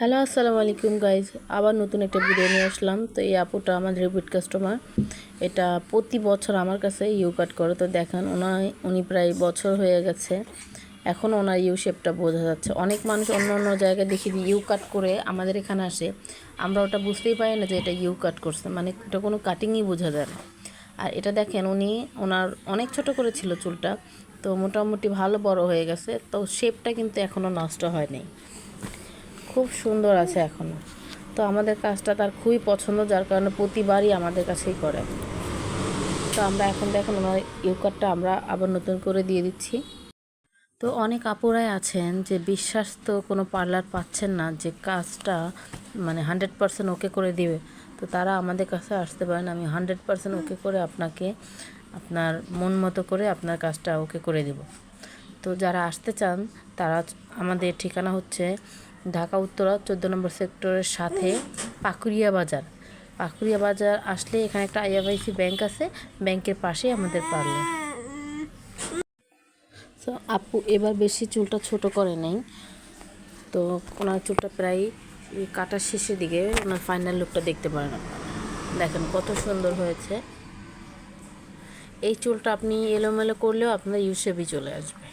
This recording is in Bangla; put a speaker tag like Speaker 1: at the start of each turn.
Speaker 1: হ্যালো, আসসালামু আলাইকুম গাইজ আবার নতুন একটা ভিডিও নিয়ে আসলাম। তো এই আপুটা আমাদের রিপিট কাস্টমার এটা প্রতি বছর আমার কাছে ইউ কাট করে। তো দেখেন, ওনার, উনি প্রায় বছর হয়ে গেছে। এখন ওনার ইউ শেপটা বোঝা যাচ্ছে। অনেক মানুষ অন্য অন্য জায়গায় দেখি ইউ কাট করে আমাদের এখানে আসে। আমরা ওটা বুঝতেই পারি না যে এটা ইউ কাট করছে। মানে এটা কোনো কাটিংই বোঝা যায় না। আর এটা দেখেন, উনি, ওনার অনেক ছোট করে ছিল চুলটা। তো মোটামুটি ভালো বড় হয়ে গেছে। তো শেপটা কিন্তু এখনও নষ্ট হয়নি। খুব সুন্দর আছে এখনও তো আমাদের কাজটা তার খুবই পছন্দ, যার কারণে প্রতিবারই আমাদের কাছেই করে। তো আমরা এখন দেখুন ওনার ইউকারটা আমরা আবার নতুন করে দিয়ে দিচ্ছি। তো অনেক আপুরাই আছেন যে বিশ্বাস তো কোনো পার্লার পাচ্ছেন না যে কাজটা মানে হান্ড্রেড পারসেন্ট ওকে করে দিবে। তো তারা আমাদের কাছে আসতে পারেন, আমি হান্ড্রেড পারসেন্ট ওকে করে আপনাকে, আপনার মন মতো করে আপনার কাজটা ওকে করে দেব। তো যারা আসতে চান, তারা আমাদের ঠিকানা হচ্ছে ঢাকা, উত্তরা, চোদ্দ নম্বর সেক্টরের সাথে পাকুরিয়া বাজার। পাকুরিয়া বাজার আসলে এখানে একটা আইএফআইসি ব্যাংক আছে, ব্যাংকের পাশেই আমাদের পার্লার তো আপু এবার বেশি চুলটা ছোট করে নেই। তো ওনার চুলটা প্রায় কাটার শেষের দিকে ওনার ফাইনাল লুকটা দেখতে পারেন দেখেন কত সুন্দর হয়েছে। এই চুলটা আপনি এলোমেলো করলেও আপনার ইউসেপই চলে আসবে।